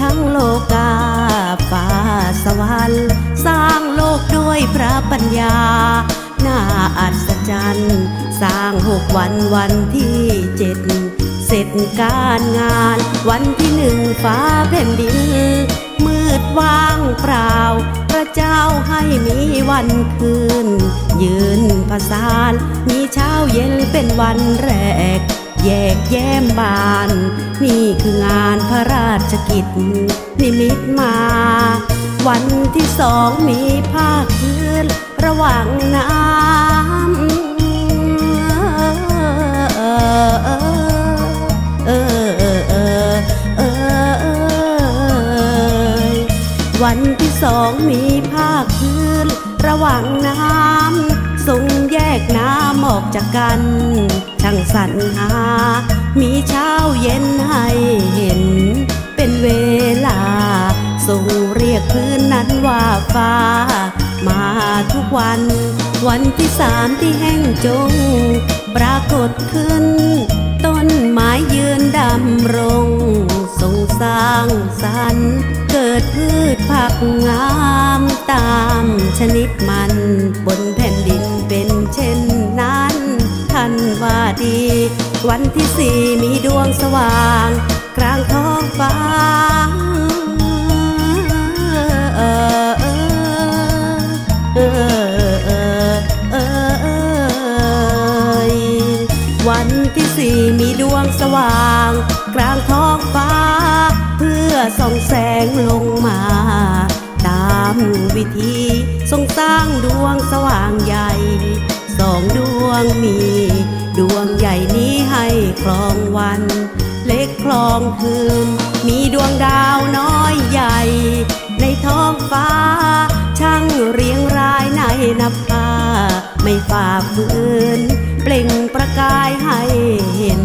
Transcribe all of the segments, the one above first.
ทั้งโลกาฟ้าสวรรค์สร้างโลกด้วยพระปัญญา น่าอัศจรรย์ สร้างหกวันวันที่เจ็ดเสร็จการงาน วันที่หนึ่งฟ้าแผ่นดิน มืดว่างเปล่า พระเจ้าให้มีวันคืน ยืนผสาน มีเช้าเย็นเป็นวันแรก แยกแย้มบาน นี่คืองานพระราชกิจ นิมิตมา วันที่สองมีภาคพื้นระหว่างน้ำวันที่สองมีภาคพื้นระหว่างน้ำ กน้ำออกจากกันช่างสรรหา มีเช้าเย็นให้เห็น เป็นเวลา ส่งเรียกพื้นนั้นว่าฟ้า มาทุกวัน วันที่สามที่แห้งจง ปรากฏขึ้น ต้นไม้ยืนดำรงทรงสร้างสรรค์เกิดพืชผักงามตามชนิดมันบน วันที่สี่มีดวงสว่าง กลางท้องฟ้าวันที่สี่มีดวงสว่าง กลางท้องฟ้า เพื่อส่องแสงลงมา ตามวิธีทรงสร้างดวงสว่างใหญ่ สองดวงมี คลองวัน เล็กคลองคืน มีดวงดาวน้อยใหญ่ ในท้องฟ้า ช่างเรียงรายในนภาไม่ฝ่าฝืนเปล่งประกายให้เห็น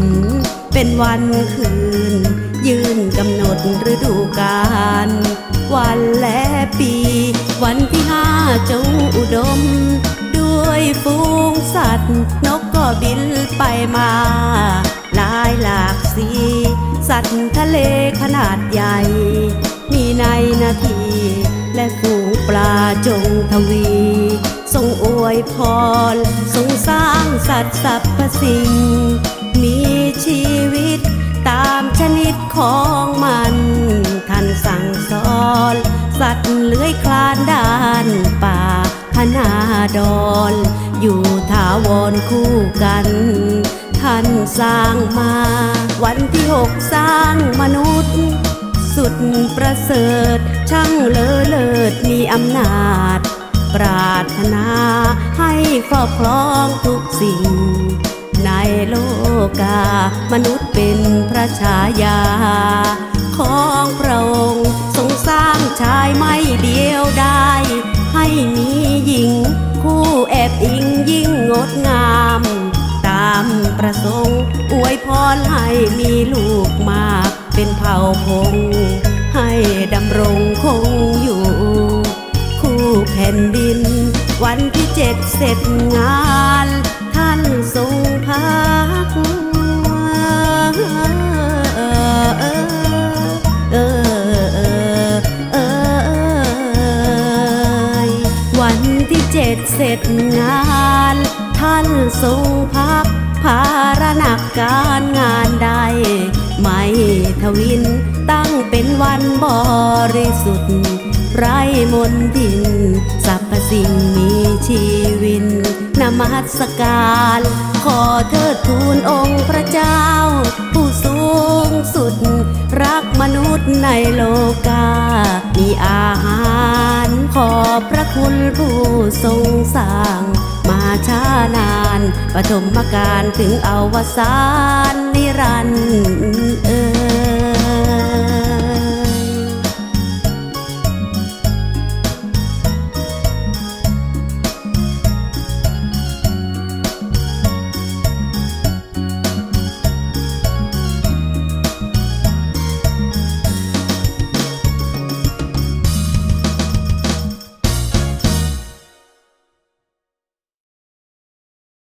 เป็นวันคืน ยืนกำหนดฤดูกาลวันและปี วันที่ห้าจงอุดม ด้วยฝูงสัตว์นก ก็บินไปมา หลายหลากสี สัตว์ทะเลขนาดใหญ่ มีในนาที และฝูงปลาจงทวี ทรงอวยพร ทรงสร้างสัตว์สรรพสิ่ง มีชีวิตตามชนิดของมัน ท่านสั่งสอน สัตว์เลื้อยคลานด้านป่าพนาดอน อยู่ถาวรคู่กัน ท่านสร้างมา วันที่หกสร้างมนุษย์ สุดประเสริฐ ช่างเลอเลิศมีอำนาจ ปรารถนาให้ครอบครองทุกสิ่ง ในโลกามนุษย์เป็นพระชายา ระสงค์อวยพรให้มีลูกมากเป็นเผ่าพง ให้ดำรงคงอยู่ คู่แผ่นดิน วันที่เจ็ดเสร็จงาน ท่านทรงพักวันที่เจ็ดเสร็จงาน ท่านทรงพักภาระหนักการงานใด ไม่ทวินตั้งเป็นวันบริสุทธิ์ ไรมนดินสรรพสิ่งมีชีวินนมัสการ ขอเธอ อบพระคุณผู้ทรงสร้าง มาช้านานปฐมกาลถึงอวสานนิรันดร์